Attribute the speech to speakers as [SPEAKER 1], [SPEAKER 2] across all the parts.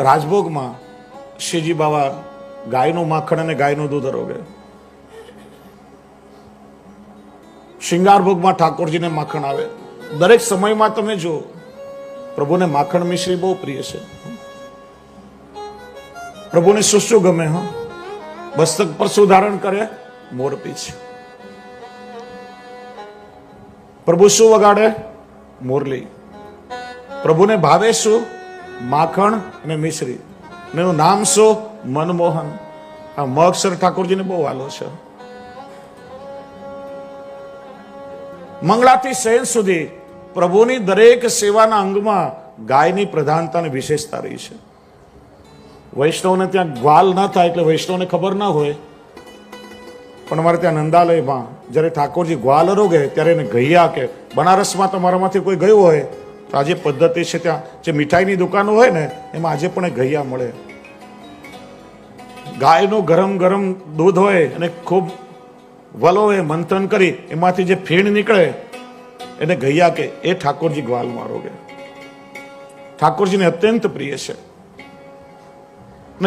[SPEAKER 1] રાજભોગમાં શ્રીજી બાવા ગાયનું માખણ અને ગાયનું દૂધ અરોગે શિંગાર ભોગમાં ઠાકોરજીને માખણ આવે. દરેક સમયમાં તમે જો પ્રભુને માખણ મિશ્રી બહુ પ્રિય છે. પ્રભુને શું શું ગમે, હા. મસ્તક પર શું ધારણ કરે મોરપીછ પ્રભુ શું વગાડે? મોરલી પ્રભુને ભાવે શું? માખણ અને મિશ્રી. અને એનું નામ શું? મનમોહન. આ મગસર ઠાકોરજીને બહુ વાલો છે. મંગળાથી શયન સુધી પ્રભુની દરેક સેવાના અંગમાં ગાયની પ્રધાનતા અને વિશેષતા રહી છે. વૈષ્ણવને ત્યાં ગ્વાલ ન થાય એટલે વૈષ્ણવને ખબર ના હોય. પણ અમારે ત્યાં નંદાલયમાં જ્યારે ઠાકોરજી ગ્વાલ અરોગે ત્યારે એને ગૈયા કે બનારસમાં તમારામાંથી કોઈ ગયું હોય તો આજે પદ્ધતિ છે ત્યાં જે મીઠાઈની દુકાનો હોય ને, એમાં આજે પણ ગૈયા મળે. ગાયનું ગરમ ગરમ દૂધ હોય અને ખૂબ વલોવે મંથન કરી, એમાંથી જે ફીણ નીકળે, એને ગૈયા કે, એ ઠાકોરજી ગ્વાલ મારો કે. ઠાકોરજીને અત્યંત પ્રિય છે.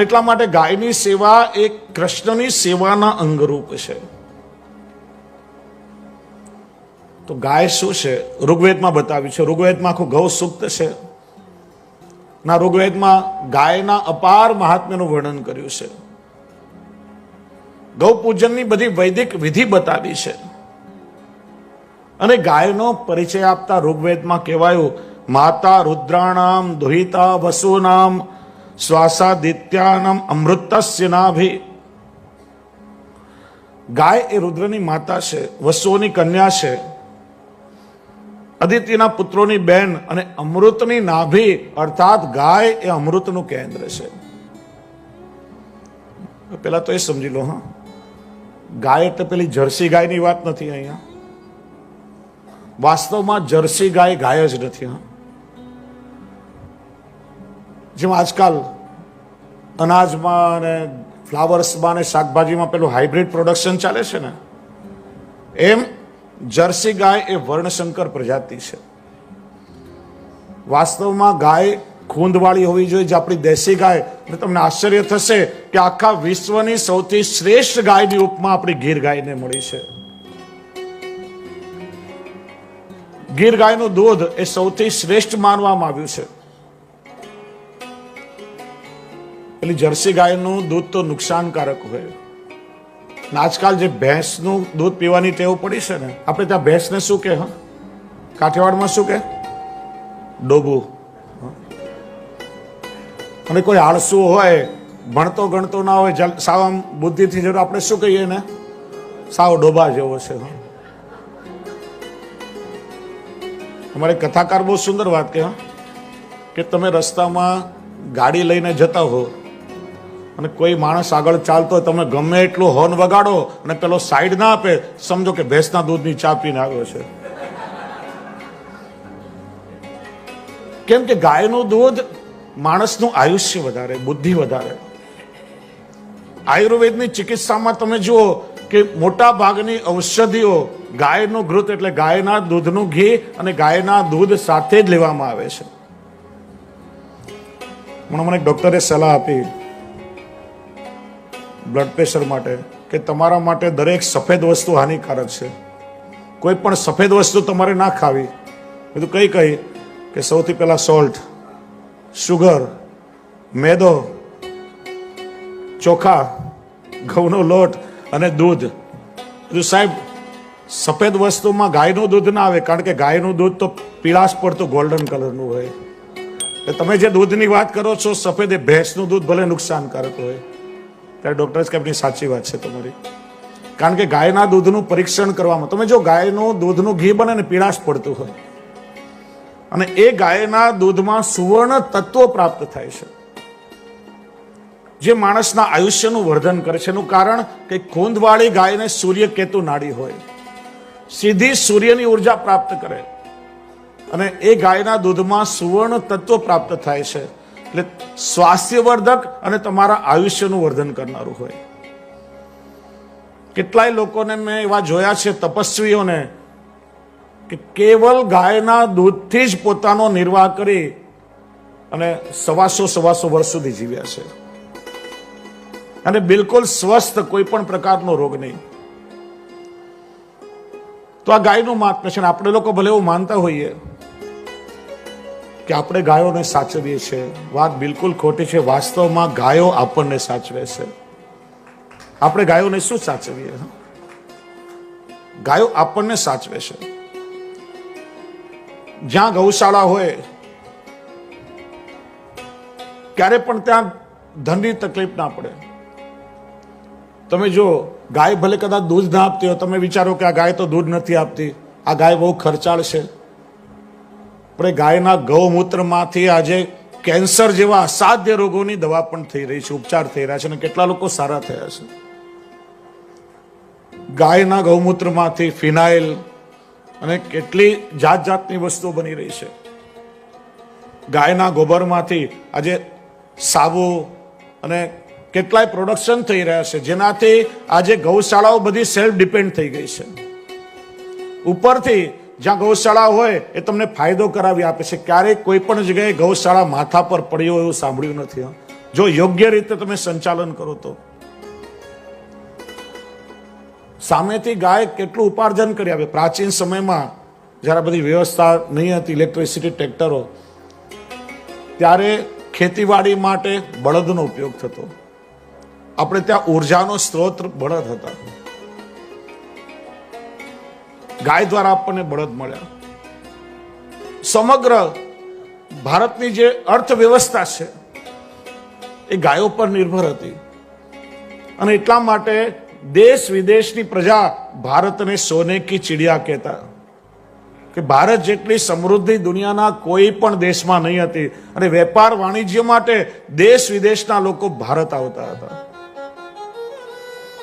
[SPEAKER 1] એટલા માટે ગાયની સેવા એ કૃષ્ણની સેવાના અંગરૂપ છે. તો ગાય શું છે? ઋગ્વેદમાં બતાવ્યું છે. ઋગ્વેદમાં આખું ગૌ સૂક્ત છે. ના, ઋગ્વેદમાં ગાયના અપાર મહાત્મ્યનું વર્ણન કર્યું છે. ગૌ પૂજનની બધી વૈદિક વિધિ બતાવી છે. અને ગાયનો પરિચય આપતા ઋગ્વેદમાં કહેવાયું, માતા રુદ્રાણામ દુહિતા વસુનામ શ્વાસાદિત્યાનામ અમૃતસ્ય નાભી. ગાય એ રુદ્રની માતા છે, વસુઓની કન્યા છે. અદિત્યના પુત્રોની બેન અને અમૃતની નાભી, અર્થાત ગાય, એ અમૃતનું કેન્દ્ર છે. પેલા તો એ સમજી લો, હા. ગાય એટલે પેલી જર્સી ગાયની વાત નથી અહીંયા. વાસ્તવમાં જર્સી ગાય ગાય જ નથી, હા. જેમ આજકાલ અનાજમાં અને ફ્લાવર્સમાં અને શાકભાજીમાં પેલું હાઇબ્રિડ પ્રોડક્શન ચાલે છે ને, એમ જર્સી ગાય એ વર્ણશંકર પ્રજાતિ છે. વાસ્તવમાં ગાય ખૂંદવાળી હોવી જોઈએ જે આપણી દેશી ગાય. તમને આશ્ચર્ય થશે કે આખા વિશ્વની સૌથી શ્રેષ્ઠ ગાયની ઉપમા આપણી ગીર ગાયને મળી છે. ગીર ગાયનું દૂધ એ સૌથી શ્રેષ્ઠ માનવામાં આવ્યું છે. એટલે જર્સી ગાયનું દૂધ તો નુકસાનકારક હોય. આજકાલ જે ભેંસનું દૂધ પીવાની ટેવ પડી છે ને, આપણે ત્યાં ભેંસને શું કે હા? કાઠિયાવાડમાં શું કે ડોબું. અને કોઈ આળસુ હોય, ભણતો ગણતો ના હોય સાવ આમ બુદ્ધિથી જરૂર આપણે શું કહીએ ને, સાવ ડોબા જેવો છે, હા. અમારે કથાકાર બહુ સુંદર વાત કે હા, કે તમે રસ્તામાં ગાડી લઈને જતા હો અને કોઈ માણસ આગળ ચાલતો તમે ગમે એટલું હોર્ન વગાડો અને પેલો સાઈડ ના આપે, સમજો કે ભેંસના દૂધની ચા પીને આવ્યો છે. કેમ કે ગાયનું દૂધ માણસનું આયુષ્ય વધારે, બુદ્ધિ વધારે. આયુર્વેદની ચિકિત્સામાં તમે જુઓ કે મોટા ભાગની ઔષધિઓ ગાયનું ઘૃત એટલે ગાયના દૂધનું ઘી અને ગાયના દૂધ સાથે જ લેવામાં આવે છે. મને મને ડોક્ટરે સલાહ આપી. બ્લડ પ્રેશર માટે, કે તમારા માટે દરેક સફેદ વસ્તુ હાનિકારક છે. કોઈ પણ સફેદ વસ્તુ તમારે ના ખાવી. બધું કઈ કહી કે સૌથી પહેલાં સોલ્ટ શુગર મેદો, ચોખા, ઘઉંનો લોટ અને દૂધ. બધું સાહેબ, સફેદ વસ્તુમાં ગાયનું દૂધ ના આવે, કારણ કે ગાયનું દૂધ તો પીળાશ પડતું ગોલ્ડન કલરનું હોય. તમે જે દૂધની વાત કરો છો, સફેદ એ ભેંસનું દૂધ ભલે નુકસાનકારક હોય. ત્યારે ડૉક્ટર આપણી સાચી વાત છે તમારી. કારણ કે ગાયના દૂધનું પરીક્ષણ કરવામાં, તમે જો ગાયનું દૂધનું ઘી બને ને પીળાશ પડતું હોય, અને એ ગાયના દૂધમાં સુવર્ણ તત્વો પ્રાપ્ત થાય છે, જે માણસના આયુષ્યનું વર્ધન કરે છે. એનું કારણ કે ખૂંદવાળી ગાયને સૂર્ય કેતુ નાડી હોય, સીધી સૂર્યની ઊર્જા પ્રાપ્ત કરે, અને એ ગાયના દૂધમાં સુવર્ણ તત્વ પ્રાપ્ત થાય છે. એટલે સ્વાસ્થ્યવર્ધક અને તમારા આયુષ્યનું વર્ધન કરનારું હોય. કેટલાય લોકોને મેં એવા જોયા છે, તપસ્વીઓને, કે કેવલ ગાયના દૂધથી જ પોતાનો નિર્વાહ કરી અને સવાસો સવાસો વર્ષ સુધી જીવ્યા છે. અને બિલકુલ સ્વસ્થ કોઈ પણ પ્રકારનો રોગ નહીં. તો આ ગાયનું મહાત્મ્ય છે આપણે લોકો ભલે એવું માનતા હોઈએ કે આપણે ગાયોને સાચવીએ છીએ. વાત બિલકુલ ખોટી છે. વાસ્તવમાં ગાયો આપણને સાચવે છે. આપણે ગાયોને શું સાચવીએ? ગાયો આપણને સાચવે છે. જ્યાં ગૌશાળા હોય, ક્યારે પણ ત્યાં ધનની તકલીફ ના પડે. તમે જો, ગાય ભલે કદાચ દૂધ ના આપતી હોય, તમે વિચારો કે આ ગાય તો દૂધ નથી આપતી. આ ગાય બહુ ખર્ચાળ છે. પણ એ ગાયના ગૌમૂત્રમાંથી આજે કેન્સર જેવા અસાધ્ય રોગોની દવા પણ થઈ રહી છે, ઉપચાર થઈ રહ્યા છે અને કેટલા લોકો સારા થયા છે. ગાયના ગૌમૂત્રમાંથી ફિનાઇલ અને કેટલી જાત જાતની વસ્તુઓ બની રહી છે. ગાયના ગોબરમાંથી આજે સાબુ અને કેટલાય પ્રોડક્શન થઈ રહ્યા છે, જેનાથી આજે ગૌશાળાઓ બધી સેલ્ફ ડિપેન્ડ થઈ ગઈ છે. ઉપરથી જ્યાં ગૌશાળા હોય એ તમને ફાયદો કરાવી આપે છે. ક્યારેય કોઈ પણ જગ્યાએ ગૌશાળા માથા પર પડ્યો એવું સાંભળ્યું નથી જો યોગ્ય રીતે તમે સંચાલન કરો તો. સામેથી ગાય કેટલું ઉપાર્જન કરી આપે. પ્રાચીન સમયમાં જ્યારે બધી વ્યવસ્થા નહીં હતી, ઇલેક્ટ્રિસિટી ટ્રેક્ટરો, ત્યારે ખેતીવાડી માટે બળદનો ઉપયોગ થતો. આપણે ત્યાં ઉર્જાનો સ્ત્રોત બળદ હતા. ગાય દ્વારા આપણને બળદ મળ્યા. સમગ્ર ભારતની જે અર્થવ્યવસ્થા છે, એ ગાયો પર નિર્ભર હતી. અને એટલા માટે દેશ વિદેશની પ્રજા ભારતને સોને કી ચિડિયા કહેતા. કે ભારત જેટલી સમૃદ્ધિ દુનિયાના કોઈ પણ દેશમાં નહીં હતી અને વેપાર વાણિજ્ય માટે દેશ વિદેશના લોકો ભારત આવતા હતા.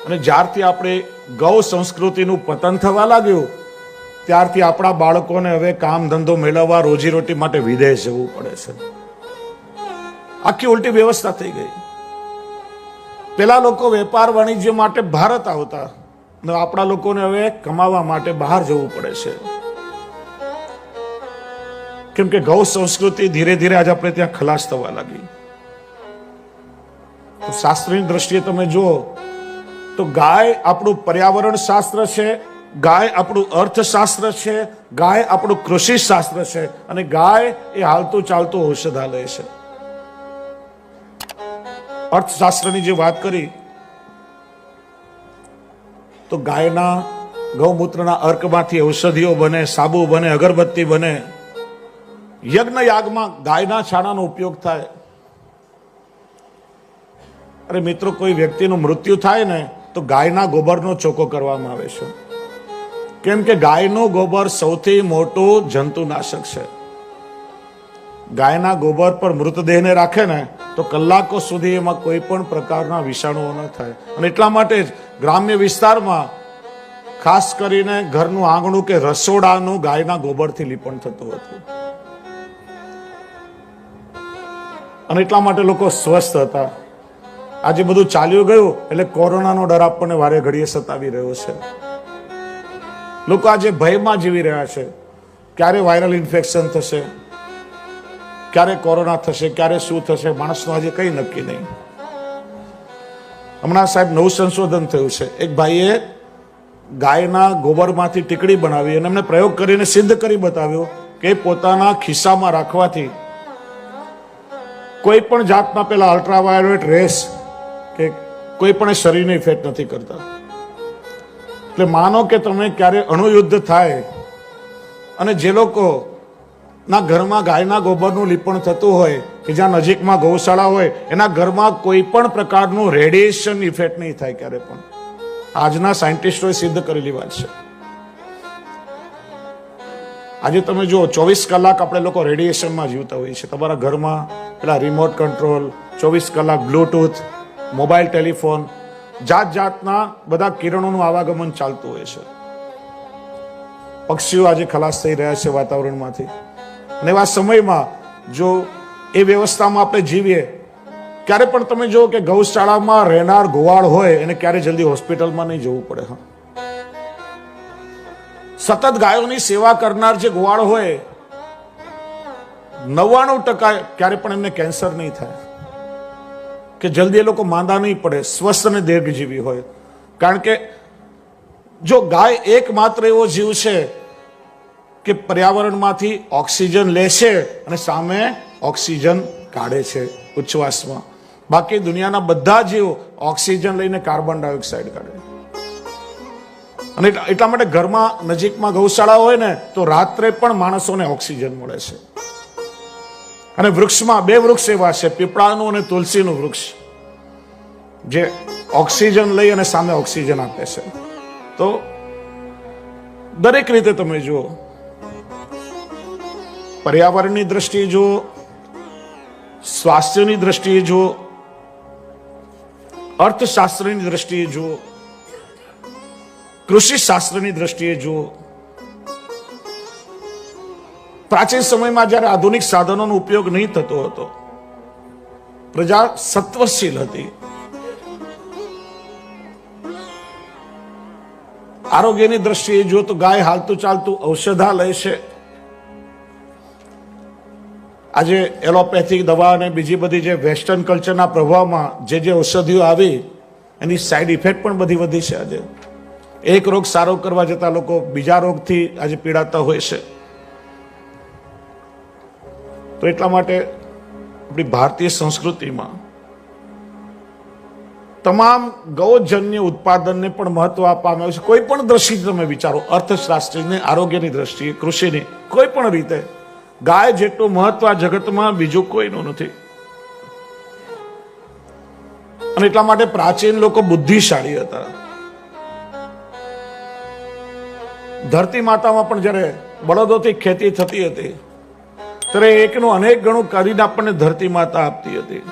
[SPEAKER 1] અને જ્યારથી આપણે ગૌ સંસ્કૃતિનું પતન થવા લાગ્યું ત્યારથી આપણા બાળકોને હવે કામ ધંધો મેળવવા રોજીરોટી માટે વિદેશ જવું પડે છે. આખી ઉલટી વ્યવસ્થા થઈ ગઈ. પેલા લોકો વેપાર વાણિજ્ય માટે ભારત આવતા આપણા લોકોને હવે કમાવા માટે બહાર જવું પડે છે. કેમ કે ગૌ સંસ્કૃતિ ધીરે ધીરે આજે આપણે ત્યાં ખલાસ થવા લાગી. શાસ્ત્રની દ્રષ્ટિએ તમે જુઓ, તો ગાય આપણું પર્યાવરણ શાસ્ત્ર છે ગાય આપણું અર્થશાસ્ત્ર છે, ગાય આપણું કૃષિ શાસ્ત્ર છે અને ગાય એ હાલતું ચાલતું ઔષધાલય છે. અર્થશાસ્ત્રની જે વાત કરી, તો ગાયના ગૌમૂત્રના અર્કમાંથી ઔષધિઓ બને, સાબુ બને, અગરબત્તી બને. યજ્ઞ યાગમાં ગાયના છાણાનો ઉપયોગ થાય. અરે મિત્રો, કોઈ વ્યક્તિનું મૃત્યુ થાય ને, તો ગાયના ગોબરનો ચોખ્ખો કરવામાં આવે છે. કેમ કે ગાયનું ગોબર સૌથી મોટું જંતુનાશક છે. ગાયના ગોબર પર મૃતદેહને રાખે ને, તો કલાકો સુધી એમાં કોઈ પણ પ્રકારના વિષાણુઓ ન થાય. અને એટલા માટે જ ગ્રામ્ય વિસ્તારમાં ખાસ કરીને ઘરનું આંગણું કે રસોડાનું ગાયના ગોબરથી લીપણ થતું હતું. અને એટલા માટે લોકો સ્વસ્થ હતા. આજે બધું ચાલ્યું ગયું એટલે કોરોનાનો ડર આપણને વારે ઘડીએ સતાવી રહ્યો છે. લોકો આજે ભયમાં જીવી રહ્યા છે. ક્યારે વાયરલ ઇન્ફેક્શન થશે? ક્યારે કોરોના થશે? ક્યારે શું થશે? માણસનું આજે કંઈ નક્કી નહીં. હમણાં સાહેબ નવું સંશોધન થયું છે. એક ભાઈએ ગાયના ગોબરમાંથી ટીકડી બનાવી અને એમને પ્રયોગ કરીને સિદ્ધ કરી બતાવ્યો કે પોતાના ખિસ્સામાં રાખવાથી કોઈ પણ જાતના પેલા અલ્ટ્રાવાયોલેટ રેસ કે કોઈ પણ શરીરને ઇફેક્ટ નથી કરતા. એટલે માનો કે તમે ક્યારે અણુયુદ્ધ થાય અને જે લોકો ના ઘરમાં ગાયના ગોબરનું લીપણ થતું હોય કે જ્યાં નજીકમાં ગૌશાળા હોય, એના ઘરમાં કોઈ પણ પ્રકારનું રેડિયેશન ઇફેક્ટ નહીં થાય ક્યારે પણ. આજના સાયન્ટિસ્ટોએ સિદ્ધ કરેલી વાત છે. આજે તમે જુઓ, ચોવીસ કલાક આપણે લોકો રેડિયેશનમાં જીવતા હોઈએ છીએ. તમારા ઘરમાં પેલા રિમોટ કંટ્રોલ, ચોવીસ કલાક બ્લૂટૂથ, મોબાઈલ ટેલિફોન જાત જાતના બધા કિરણોનું આવાગમન ચાલતું હોય છે. પક્ષીઓ આજે ખલાસ થઈ રહ્યા છે વાતાવરણમાંથી. અને એવા સમયમાં જો એ વ્યવસ્થામાં આપણે જીવીએ, ક્યારે પણ તમે જુઓ કે ગૌશાળામાં રહેનાર ગોવાળ હોય, એને ક્યારે જલ્દી હોસ્પિટલમાં નહીં જવું પડે, હા. સતત ગાયોની સેવા કરનાર જે ગોવાળ હોય, નવ્વાણું ટકા ક્યારે પણ એમને કેન્સર નહીં થાય. કે જલ્દી એ લોકો માંદા નહીં પડે, સ્વસ્થ અને દીર્ઘજીવી હોય. કારણ કે જો ગાય એકમાત્ર એવો જીવ છે કે પર્યાવરણમાંથી ઓક્સિજન લે છે અને સામે ઓક્સિજન કાઢે છે ઉચ્છવાસમાં. બાકી દુનિયાના બધા જીવ ઓક્સિજન લઈને કાર્બન ડાયોક્સાઇડ કાઢે અને એટલા- માટે ઘરમાં નજીકમાં ગૌશાળા હોય ને, તો રાત્રે પણ માણસોને ઓક્સિજન મળે છે. અને વૃક્ષમાં બે વૃક્ષ એવા છે, પીપળાનું અને તુલસીનું વૃક્ષ, જે ઓક્સિજન લઈ અને સામે ઓક્સિજન આપે છે. તો દરેક રીતે તમે જુઓ, પર્યાવરણની દ્રષ્ટિએ જુઓ, સ્વાસ્થ્યની દ્રષ્ટિએ જુઓ, અર્થશાસ્ત્રની દ્રષ્ટિએ જુઓ કૃષિ શાસ્ત્રની દ્રષ્ટિએ જુઓ પ્રાચીન સમયમાં જ્યારે આધુનિક સાધનોનો ઉપયોગ નહીં થતો હતો, પ્રજા સત્વશીલ હતી. આરોગ્યની દ્રષ્ટિએ જો તો ગાય હાલતું ચાલતું ઔષધાલય છે. આજે એલોપેથિક દવા અને બીજી બધી જે વેસ્ટર્ન કલ્ચરના પ્રભાવમાં જે જે ઔષધિઓ આવી, એની સાઈડ ઇફેક્ટ પણ બધી વધી છે આજે. એક રોગ સારો કરવા જતા લોકો બીજા રોગથી આજે પીડાતા હોય છે. તો એટલા માટે આપણી ભારતીય સંસ્કૃતિમાં તમામ ગૌજન્ય ઉત્પાદનને પણ મહત્વ આપવામાં આવ્યું છે. કોઈ પણ દ્રષ્ટિએ તમે વિચારો, અર્થશાસ્ત્રની, આરોગ્યની દ્રષ્ટિએ, કૃષિની, કોઈ પણ રીતે, ગાય જેટલું મહત્વ આ જગતમાં બીજું કોઈનું નથી. અને એટલા માટે પ્રાચીન લોકો બુદ્ધિશાળી હતા. ધરતી માતામાં પણ જ્યારે બળદોથી ખેતી થતી હતી ત્યારે એકનું અનેક ગણું કરીને આપણને ધરતી માતા આપતી હતી.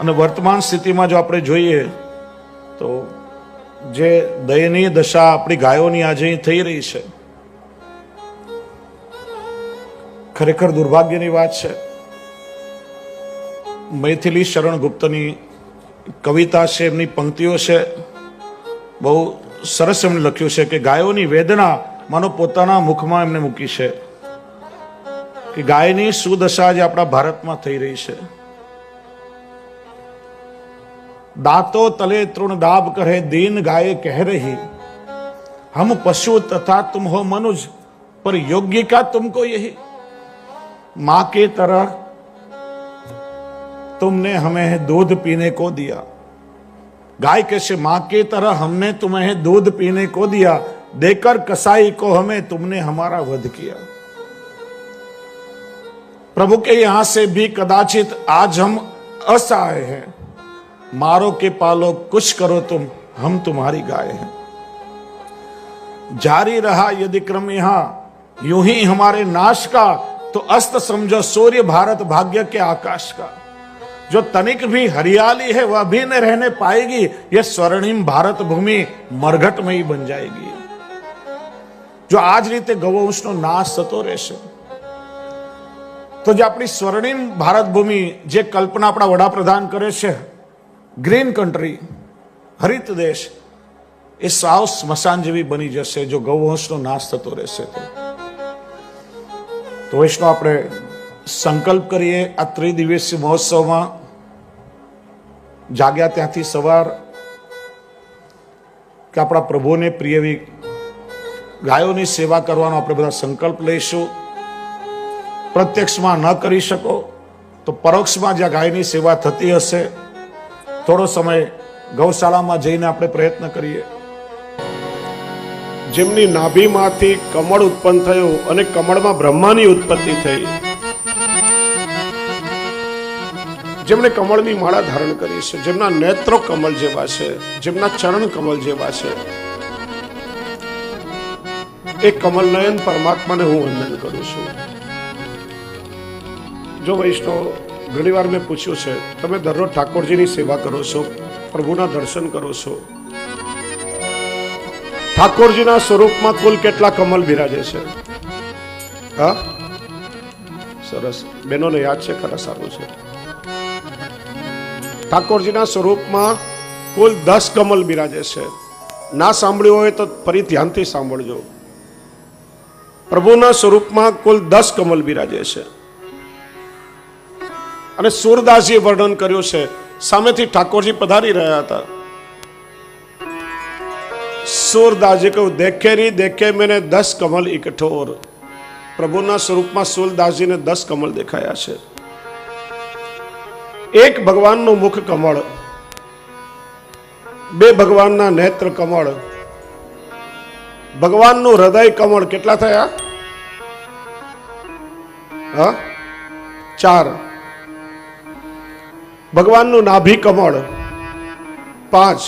[SPEAKER 1] અને વર્તમાન સ્થિતિમાં જો આપણે જોઈએ, તો જે દયનીય દશા આપણી ગાયોની આજે થઈ રહી છે, ખરેખર દુર્ભાગ્યની વાત છે. મૈથિલી શરણ ગુપ્તની કવિતા છે, એમની પંક્તિઓ છે, બહુ સરસ એમણે લખ્યું છે કે ગાયોની વેદના માનો પોતાના મુખમાં એમને મૂકી છે. कि गाय सुदशा દશા જે भारत में थी रही है दातो तले तृण दाब કરે दीन गाय कह रही हम पशु तथा तुम हो मनुज पर योग्य का तुमको यही माँ के तरह तुमने हमें दूध पीने को दिया गाय कैसे माँ के तरह हमने तुम्हें दूध पीने को दिया देकर कसाई को हमें तुमने हमारा वध किया प्रभु के यहां से भी कदाचित आज हम असहाय हैं मारो के पालो कुछ करो तुम हम तुम्हारी गाय हैं जारी रहा यदि क्रम यहां यूं ही हमारे नाश का तो अस्त समझो सूर्य भारत भाग्य के आकाश का जो तनिक भी हरियाली है वह भी न रहने पाएगी यह स्वर्णिम भारत भूमि मरघटमयी बन जाएगी જો આ જ રીતે ગૌવંશનો નાશ થતો રહેશે તો જે આપણી સ્વર્ણિમ ભારત ભૂમિ જે કલ્પના આપણા વડાપ્રધાન કરે છે, ગ્રીન કન્ટ્રી હરિત દેશ, એ સાવ સ્મશાન જેવી બની જશે, જો ગૌવંશનો નાશ થતો રહેશે તો. તો વૈષ્ણવ, આપણે સંકલ્પ કરીએ આ ત્રિદિવસીય મહોત્સવમાં. જાગ્યા ત્યાંથી સવાર કે આપણા પ્રભુને પ્રિયવી ગાયોની સેવા કરવાનો આપણે બધા સંકલ્પ લઈશું. પ્રત્યક્ષમાં ન કરી શકો, તો પરોક્ષમાં જ્યાં ગાયની સેવા થતી હશે. થોડો સમય ગૌશાળામાં જઈને આપણે પ્રયત્ન કરીએ.
[SPEAKER 2] જેમની નાભીમાંથી કમળ ઉત્પન્ન થયું અને કમળમાં બ્રહ્માની ઉત્પત્તિ થઈ. જેમણે કમળની માળા ધારણ કરી છે, જેમના નેત્રો કમળ જેવા છે, જેમના ચરણ કમળ જેવા છે. એ કમલનયન પરમાત્માને હું વંદન કરું છું. જો વૈષ્ણવ ઘણી વાર મેં પૂછ્યું છે, તમે દરરોજ ઠાકોરજીની સેવા કરો છો, પ્રભુના દર્શન કરો છો? ઠાકોરજીના સ્વરૂપમાં કુલ કેટલા કમલ બિરાજે છે? હા? સરસ. બહેનોને યાદ છે, ખરા સારું છે. ઠાકોરજીના સ્વરૂપમાં કુલ દસ કમલ બિરાજે છે. ના સાંભળ્યું હોય તો ફરી ધ્યાનથી સાંભળજો. પ્રભુના સ્વરૂપમાં કુલ દસ કમલ બિરાજે છે. અને સુરદાસજીએ વર્ણન કર્યું છે. સામેથી ઠાકોરજી પધારી રહ્યા હતા. સુરદાસજી કહ્યું, દેખે રી, દેખે મેને દસ કમલ ઇકઠોર. પ્રભુના સ્વરૂપમાં સુરદાસજીને દસ કમલ દેખાયા છે. એક ભગવાનનું મુખ કમળ, બે ભગવાનના નેત્ર કમળ, ભગવાનનું હૃદય કમળ કેટલા થયા? હા? ચાર. ભગવાનનું નાભી કમળ. પાંચ.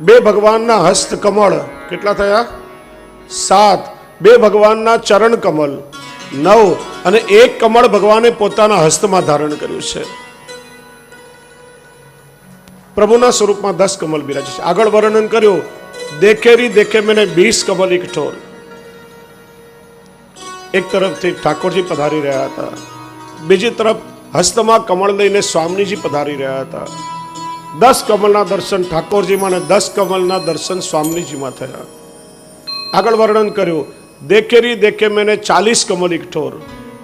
[SPEAKER 2] બે ભગવાનના હસ્ત કમળ. કેટલા થયા? સાત. બે ભગવાનના ચરણ કમળ. નવ. અને એક કમળ ભગવાને પોતાના હસ્તમાં ધારણ કર્યું છે. પ્રભુના સ્વરૂપમાં દસ કમલ બિરાજે છે. આગળ વર્ણન કર્યું. દેખેરી દેખે મેને બીસ કમલ એક ઠોર. એક તરફથી ઠાકોરજી પધારી રહ્યા હતા. બીજી તરફ હસ્તમાં કમળ લઈને સ્વામીજી પધારી રહ્યા હતા. દસ કમલના દર્શન ઠાકોરજીમાં અને દસ કમલના દર્શન સ્વામીજીમાં થયા. આગળ વર્ણન કર્યું, દેખેરી, દેખે મેને ચાલીસ કમલ ઇકઠોર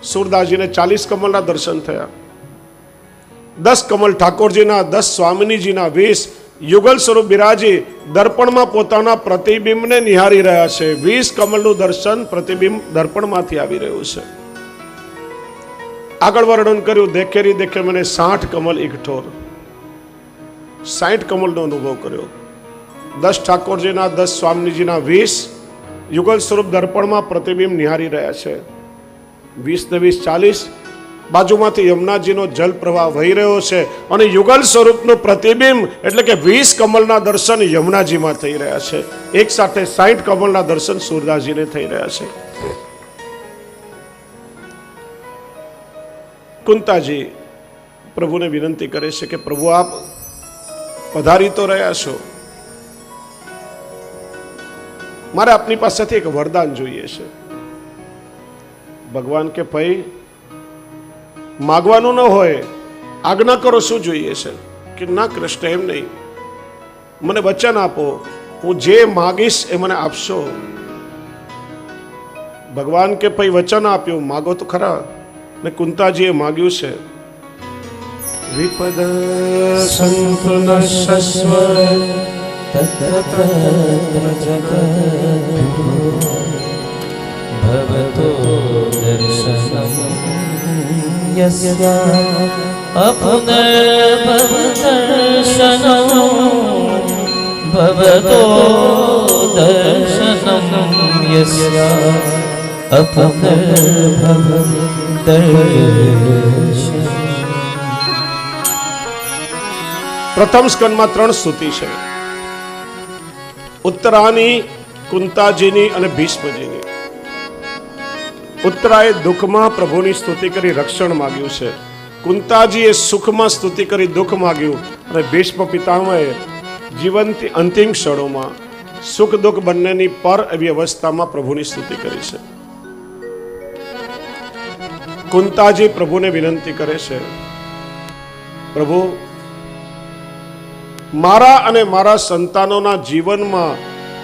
[SPEAKER 2] સુરદાસજીને ચાલીસ કમલના દર્શન થયા. દસ કમલ ઠાકોરજીના, દસ સ્વામિનીજીના વીસ યુગલ સ્વરૂપ બિરાજી દર્પણમાં પોતાના પ્રતિબિંબને નિહારી રહ્યા છે. વીસ કમલનું દર્શન પ્રતિબિંબ દર્પણમાંથી આવી રહ્યું છે. આગળ વર્ણન કર્યું, દેખેરી દેખે મને સાઠ કમલ ઇકઠોર સાઠ કમલનો અનુભવ કર્યો. દસ ઠાકોરજીના, દસ સ્વામીજીના, વીસ યુગલ સ્વરૂપ દર્પણમાં પ્રતિબિંબ નિહારી રહ્યા છે. વીસ ને વીસ ચાલીસ બાજુમાંથી યમુનાજીનો જલ પ્રવાહ વહી રહ્યો છે અને યુગલ સ્વરૂપનું પ્રતિબિંબ એટલે કે વીસ કમલના દર્શન યમુનાજીમાં થઈ રહ્યા છે. એક સાથે સાઠ કમલના દર્શન સૂરદાસજીને થઈ રહ્યા છે. કુંતાજી પ્રભુને વિનંતી કરે છે કે પ્રભુ આપ પધારી તો રહ્યા છો. મારે આપની પાસેથી એક વરદાન જોઈએ છે. ભગવાન કે ભાઈ, માગવાનું ન હોય, આજ્ઞા કરો શું જોઈએ છે? કે ના કૃષ્ણ, એમ નહીં. મને વચન આપો, હું જે માગીશ એ મને આપશો. ભગવાન કે ભાઈ, વચન આપ્યું, માગો તો ખરા. ને કુંતાજીએ માગ્યું છે. વિપદ
[SPEAKER 3] સંતુ નશ્વ ભવતો દર્શનમ. યસ્યા અપુનર્ભવદર્શનમ. ભવતો દર્શનમ. યસ્યા અપુનર્ભવ
[SPEAKER 2] પ્રથમ સ્કંદમાં ત્રણ સ્તુતિ છે. ઉત્તરાની, કુંતાજીની અને ભીષ્મજીની. ઉત્તરાએ દુઃખમાં પ્રભુની સ્તુતિ કરી રક્ષણ માગ્યું છે. કુંતાજીએ સુખમાં સ્તુતિ કરી દુઃખ માગ્યું અને ભીષ્મ પિતામહે જીવનથી અંતિમ ક્ષણોમાં સુખ દુઃખ બંનેની પર એવી અવસ્થામાં પ્રભુની સ્તુતિ કરી છે. કુંતાજી પ્રભુને વિનંતી કરે છે, પ્રભુ, મારા અને મારા સંતાનોના જીવનમાં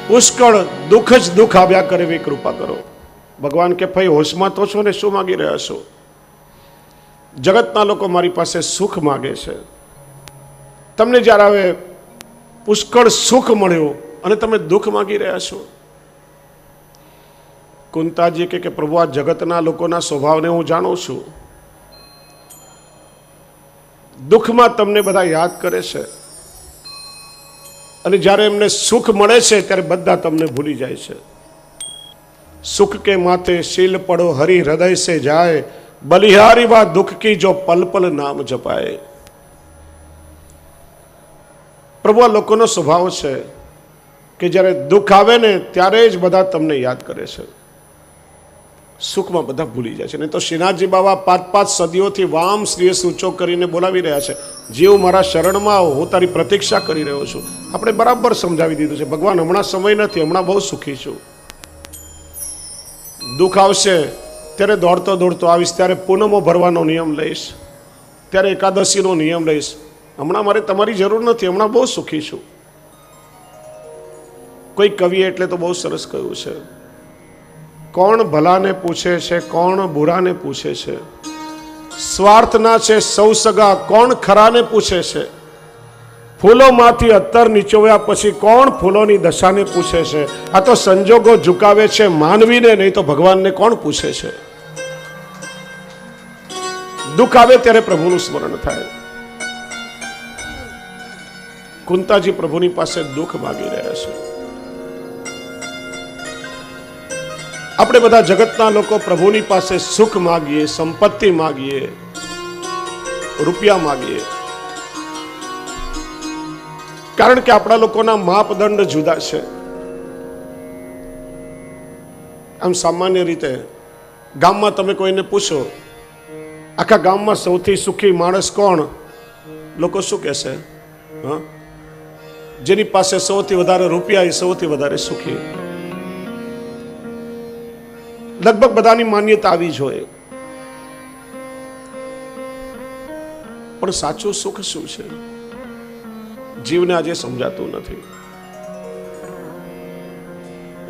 [SPEAKER 2] પુષ્કળ દુઃખ જ દુઃખ આવ્યા કરે એવી કૃપા કરો. ભગવાન કે, ભાઈ, હોશમાં તો છો ને શું માગી રહ્યા છો? જગતના લોકો મારી પાસે સુખ માગે છે. તમને જ્યારે હવે પુષ્કળ સુખ મળ્યું અને તમે દુઃખ માગી રહ્યા છો કુંતાજી કે પ્રભુ આ જગતના લોકોના સ્વભાવને હું જાણું છું. દુઃખમાં તમને બધા યાદ કરે છે. અને જ્યારે એમને સુખ મળે છે, ત્યારે બધા તમને ભૂલી જાય છે. સુખ કે માથે શીલ પડો, હરી હૃદય સે જાય, બલિહારી વા દુઃખ કી જો પલ પલ નામ જપાય. પ્રભુ આ લોકોનો સ્વભાવ છે કે જ્યારે દુઃખ આવે ને, ત્યારે જ બધા તમને યાદ કરે છે. સુખમાં બધા ભૂલી જાય છે. નહીં તો શ્રીનાથજી બાબા પાંચ પાંચ સદીઓથી વામ શ્રીએ સૂચો કરીને બોલાવી રહ્યા છે. જીવ મારા શરણમાં આવો, હું તારી પ્રતીક્ષા કરી રહ્યો છું. આપણે બરાબર સમજાવી દીધું છે. ભગવાન, હમણાં સમય નથી, હમણાં બહુ સુખી છું. દુઃખ આવશે, ત્યારે દોડતો દોડતો આવીશ, ત્યારે પૂનમો ભરવાનો નિયમ લઈશ, ત્યારે એકાદશીનો નિયમ લઈશ. હમણાં મારે તમારી જરૂર નથી, હમણાં બહુ સુખી છું. કોઈ કવિએ એટલે તો બહુ સરસ કહ્યું છે. કોણ ભલાને પૂછે છે, કોણ બુરાને પૂછે છે? સ્વાર્થના છે સૌ સગા, કોણ ખરાને પૂછે છે? ફૂલોમાંથી અત્તર નીચોવ્યા પછી કોણ ફૂલોની દશાને પૂછે છે? આ તો સંજોગો ઝુકાવે છે માનવીને, નહીં તો ભગવાનને કોણ પૂછે છે? દુઃખ આવે ત્યારે પ્રભુનું સ્મરણ થાય. કુંતાજી પ્રભુની પાસે દુઃખ માગી રહ્યા છે. આપણે બધા જગતના લોકો પ્રભુની પાસે સુખ માગીએ, સંપત્તિ માગીએ, રૂપિયા માગીએ. કારણ કે આપણા લોકોના માપદંડ જુદા છે. આમ સામાન્ય રીતે ગામમાં તમે કોઈને પૂછો, આખા ગામમાં સૌથી સુખી માણસ કોણ? લોકો શું કહેશે? જેની પાસે સૌથી વધારે રૂપિયા એ સૌથી વધારે સુખી. લગભગ બધાની માન્યતા આવી જ હોય. પણ સાચું સુખ શું છે? જીવને આજે સમજાતું નથી.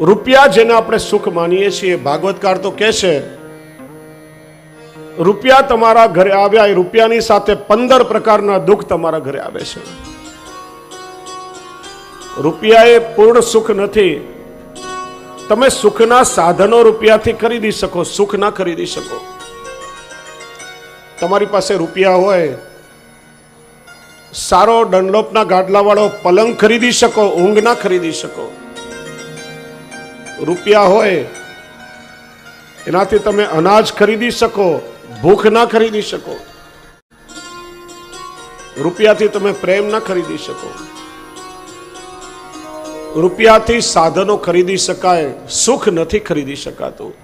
[SPEAKER 2] રૂપિયા જેને આપણે સુખ માનીએ છીએ ભાગવતકાર તો કહે છે, રૂપિયા તમારા ઘરે આવ્યા, એ રૂપિયાની સાથે પંદર પ્રકારના દુઃખ તમારા ઘરે આવે છે. રૂપિયા એ પૂર્ણ સુખ નથી. તમે સુખના સાધનો રૂપિયાથી ખરીદી શકો, સુખ ના ખરીદી શકો. તમારી પાસે રૂપિયા હોય, સારો ડનલોપના ગાડલાવાળો પલંગ ખરીદી શકો, ઊંઘ ના ખરીદી શકો. રૂપિયા હોય, એનાથી તમે અનાજ ખરીદી શકો, ભૂખ ના ખરીદી શકો. રૂપિયાથી તમે પ્રેમ ના ખરીદી શકો. રૂપિયાથી સાધનો ખરીદી શકાય, સુખ નથી ખરીદી શકાતું.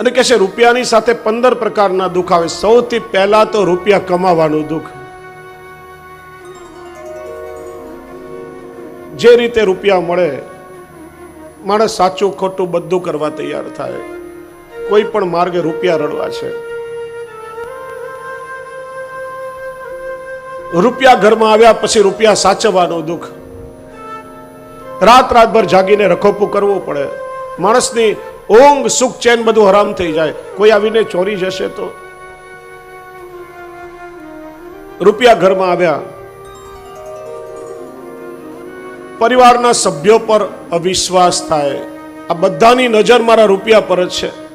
[SPEAKER 2] અને કહે છે, રૂપિયાની સાથે પંદર પ્રકારના દુઃખ આવે. સૌથી પહેલા તો રૂપિયા કમાવાનું દુઃખ. જે રીતે રૂપિયા મળે, માણસ સાચું ખોટું બધું કરવા તૈયાર થાય. કોઈ પણ માર્ગે રૂપિયા રડવા છે. રૂપિયા ઘરમાં આવ્યા પછી રૂપિયા સાચવવાનો દુઃખ. રાત રાતભર જાગીને રખોપું કરવું પડે. માણસની ઊંઘ, સુખ, ચેન બધું હરામ થઈ જાય. કોઈ આવીને ચોરી જશે તો? રૂપિયા ઘરમાં આવ્યા. પરિવારના સભ્યો પર અવિશ્વાસ થાય. આ બધાની નજર મારા રૂપિયા પર જ છે.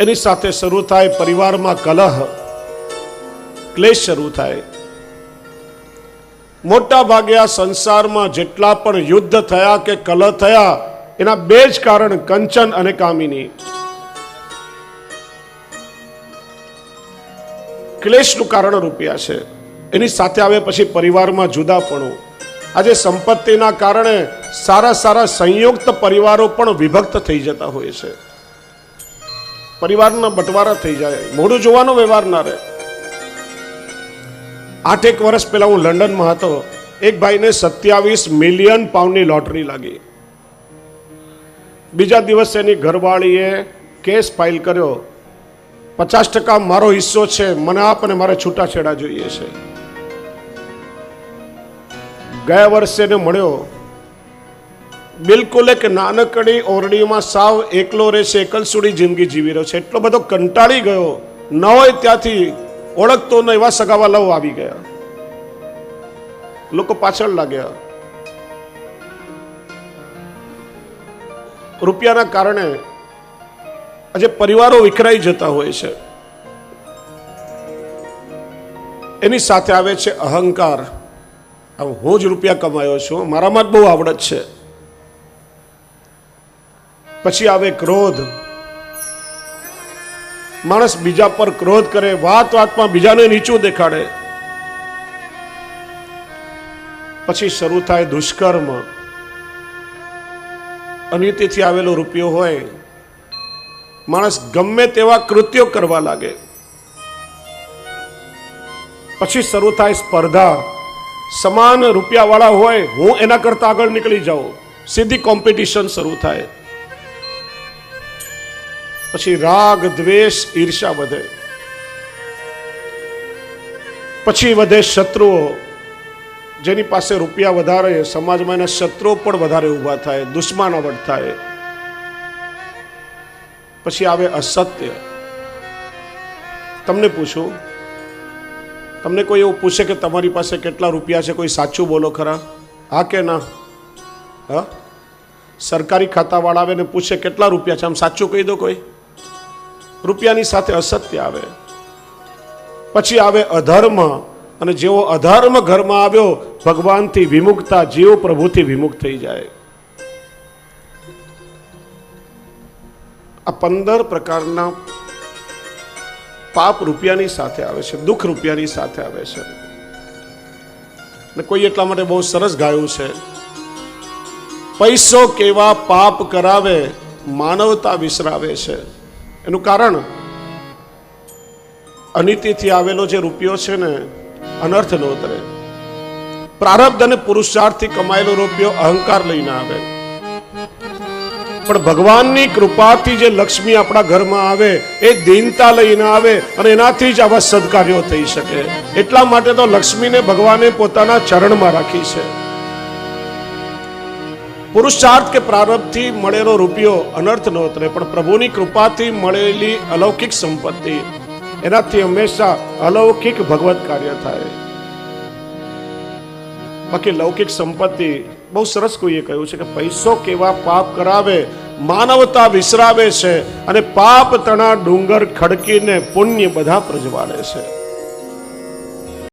[SPEAKER 2] એની સાથે શરૂ થાય પરિવારમાં કલહ, ક્લેશ શરૂ થાય. મોટા ભાગે આ સંસારમાં જેટલા પણ યુદ્ધ થયા કે કલહ થયા, એના બે જ કારણ કંચન અને કામિની. ક્લેશનું કારણ રૂપિયા છે. એની સાથે આવે પછી પરિવારમાં જુદાપણું. આજે સંપત્તિના કારણે સારા સારા સંયુક્ત પરિવારો પણ વિભક્ત થઈ જતા હોય છે. પરિવારના બટવારા થઈ જાય. મોઢું જોવાનો વ્યવહાર ના રહે. આઠેક વર્ષ પહેલા હું લંડનમાં હતો. એક ભાઈને સત્યાવીસ મિલિયન પાઉન્ડની લોટરી લાગી. બીજા દિવસે એની ઘરવાળીએ કેસ ફાઇલ કર્યો. પચાસ ટકા મારો હિસ્સો છે. મને આપ અને મારે છૂટાછેડા જોઈએ છે. ગયા વર્ષે એને મળ્યો. બિલકુલ એક નાનકડી ઓરડીમાં સાવ એકલો રહેશે એકલ એકલસુડી જિંદગી જીવી રહ્યો છે. એટલો બધો કંટાળી ગયો. ન હોય ત્યાંથી ઓળખતો ન એવા સગાવા લવ આવી ગયા. લોકો પાછળ લાગ્યા. રૂપિયાના કારણે આજે પરિવારો વિખરાઈ જતા હોય છે. એની સાથે આવે છે અહંકાર. હું જ રૂપિયા કમાયો છું. મારામાં જ બહુ આવડત છે. પછી આવે ક્રોધ. માણસ બીજા પર ક્રોધ કરે, વાત વાતમાં બીજાને નીચું દેખાડે. પછી શરૂ થાય દુષ્કર્મ. અનિતિથી આવેલો રૂપિયો હોય, માણસ ગમે તેવા કૃત્યો કરવા લાગે. પછી શરૂ થાય સ્પર્ધા. સમાન રૂપિયાવાળા હોય, હું એના કરતા આગળ નીકળી જાઉં. સીધી કોમ્પિટિશન શરૂ થાય. પછી રાગ, દ્વેષ, ઈર્ષા વધે. પછી વધે શત્રુઓ. જેની પાસે રૂપિયા વધારે, સમાજમાં એના શત્રુઓ પણ વધારે ઊભા થાય દુશ્મનાવટ થાય. પછી આવે અસત્ય. તમને પૂછું, તમને કોઈ એવું પૂછે કે તમારી પાસે કેટલા રૂપિયા છે? કોઈ સાચું બોલો ખરા? હા કે ના? હા? સરકારી ખાતાવાળા આવે ને પૂછે, કેટલા રૂપિયા છે? આમ સાચું કહી દો કોઈ. રૂપિયાની સાથે અસત્ય આવે. પછી આવે અધર્મ અને જેવો અધર્મ ઘરમાં આવ્યો, ભગવાનથી વિમુખતા જીવ પ્રભુથી વિમુખ થઈ જાય. આ પંદર પ્રકારના પાપ રૂપિયાની સાથે આવે છે, દુઃખ રૂપિયાની સાથે આવે છે. ને કોઈ એટલા માટે બહુ સરસ ગાયું છે. પૈસો કેવા પાપ કરાવે, માનવતા વિસરાવે છે. એનું કારણ અનિતિથી આવેલો જે રૂપિયો છે ને, અનર્થ ન ઉતરે. પ્રારબ્ધ અને પુરુષાર્થથી કમાયેલો રૂપિયો અહંકાર લઈને આવે. પણ ભગવાનની કૃપાથી જે લક્ષ્મી આપણા ઘરમાં આવે, એ દીનતા લઈને આવે અને એનાથી જ આવા સદકાર્યો થઈ શકે. એટલા માટે તો લક્ષ્મીને ભગવાને પોતાના ચરણમાં રાખી છે. પુરુષાર્થ કે પ્રારબ્ધથી મળેલો રૂપિયો અનર્થ ન ઉતરે, પણ પ્રભુની કૃપાથી મળેલી અલૌકિક સંપત્તિ, એનાથી હંમેશા અલૌકિક ભગવત કાર્ય થાય. બાકી લૌકિક સંપત્તિ, બહુ સરસ કોઈએ કહ્યું છે કે પૈસો કેવા પાપ કરાવે, માનવતા વિસરાવે છે અને પાપ તણા ડુંગર ખડકીને પુણ્ય બધા પ્રજવાળે છે.